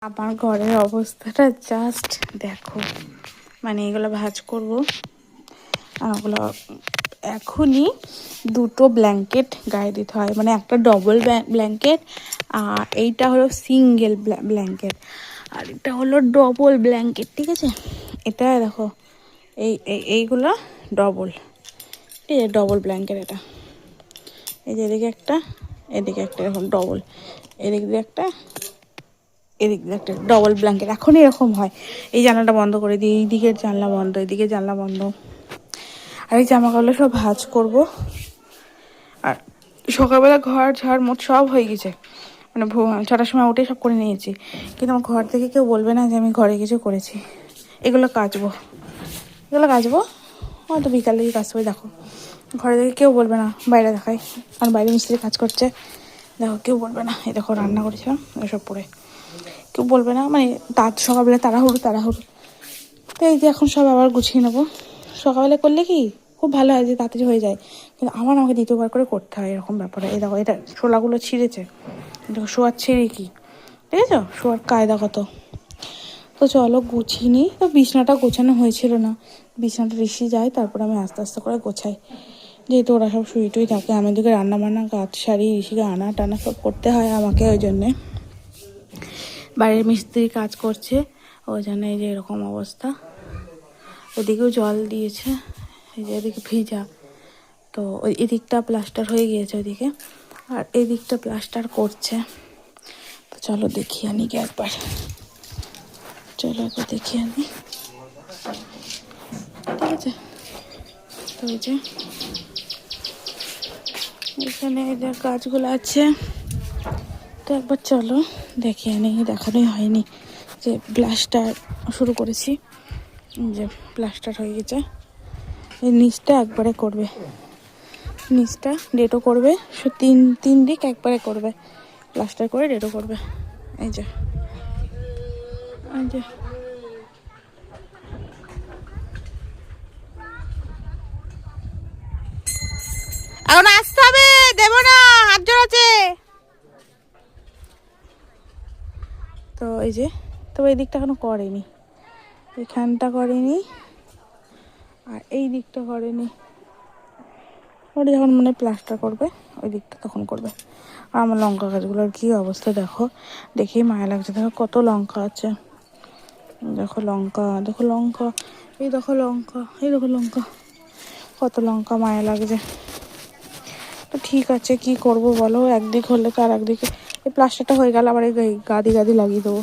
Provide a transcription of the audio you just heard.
আমার ঘরের অবস্থাটা জাস্ট দেখো। মানে এগুলো ভাজ করব। আর ওগুলো এখনই দুটো ব্ল্যাঙ্কেট গায়ে দিতে হয়। মানে একটা ডবল ব্ল্যাঙ্কেট আর এইটা হলো সিঙ্গেল ব্ল্যাঙ্কেট আর এটা হলো ডবল ব্ল্যাঙ্কেট ঠিক আছে? এটা দেখো, এই, এই- এইগুলো ডবল ঠিক আছে ডবল ব্ল্যাঙ্কেট এটা। এই যে এদিকে একটা এদিকে একটা, এরকম ডবল এদিক দিয়ে একটা এদিক একটা ডবল ব্ল্যাঙ্কেট এখন এরকম হয়। এই জানলাটা বন্ধ করে দিই, এই দিকের জানলা বন্ধ এদিকে জানলা বন্ধ। আর এই জামা কাপড় সব ভাজ করব। আর সকালবেলা ঘর, ঝাড় মোট সব হয়ে গেছে। মানে ছটার সময় উঠে সব করে নিয়েছি। কিন্তু আমার ঘর থেকে কেউ বলবে না যে আমি ঘরে কিছু করেছি। এগুলো কাচবো। এগুলো কাচবো? হয়তো বিকালে কাচবো দেখো। ঘরে থেকে কেউ বলবে না, বাইরে দেখায় আর বাইরে মিস্ত্রি কাজ করছে। দেখো, কেউ বলবে না, এই দেখো রান্না করেছিলাম, এসব পরে। কেউ বলবে না মানে তার সকালবেলা তাড়াহুড়ো তাড়াহুড়ো। তো এই যে এখন সব আবার গুছিয়ে নেব। সকালবেলা করলে কি খুব ভালো হয় যে তাড়াতাড়ি হয়ে যায়। কিন্তু আমার আমাকে দ্বিতীয়বার করে করতে হয় এরকম ব্যাপারে। এই দেখো, এটা শোলাগুলো ছিঁড়েছে। দেখো, শোয়ার ছিঁড়ে কি? ঠিক আছে শোয়ার কায়দা কত? তো চলো গুছিয়ে তো বিছনাটা গোছানো হয়েছিল না। বিছনাটা ঋষি যায়, তারপর আমি আস্তে আস্তে করে গোছাই। যেহেতু ওরা সব শুয়ে টুই থাকে, আমাদেরকে রান্না বান্না গাছ সারি, ঋষিকে আনা টানা সব করতে হয় আমাকে ওই জন্যে। বাড়ির মিস্ত্রি কাজ করছে ওই জন্য এই যে এরকম অবস্থা। ওদিকেও জল দিয়েছে, এই যে এদিকে ভিজা। তো ওই এদিকটা প্লাস্টার হয়ে গিয়েছে ওইদিকে, আর এদিকটা প্লাস্টার করছে। তো চলো দেখি আনি কি একবার। চলো একবার দেখি আনি। ঠিক আছে? তো ওই যে, এখানে যে গাছগুলো আছে। তো একবার চলো, দেখে আনি, দেখানোই হয়নি যে প্লাস্টার শুরু করেছি। যে প্লাস্টার হয়ে গেছে। এই নিচটা একবারে করবে। নিচটা ডেটও করবে। তিন তিন দিক একবারে করবে। প্লাস্টার করে ডেটও করবে। এই যে। এই যে। এখন আসতে হবে, দেব না, হাত জোড়াচ্ছে তো এই যে, তবে এই দিকটা এখনও করেনি। এখানটা করেনি, আর এই দিকটা করেনি। ওটা যখন মানে প্লাস্টার করবে, ওই দিকটা তখন করবে। আর আমার লঙ্কা গাছগুলোর কী অবস্থা দেখো, দেখেই মায়া লাগছে। দেখো কত লঙ্কা আছে। দেখো লঙ্কা দেখো লঙ্কা, এই দেখো লঙ্কা, এই দেখো লঙ্কা। কত লঙ্কা মায়া লাগছে। তো ঠিক আছে, কি করব বলো? একদিক হলে তো আর একদিকে এই প্লাস্টারটা হয়ে গেল আবার এই গাদি গাদি লাগিয়ে দেবো।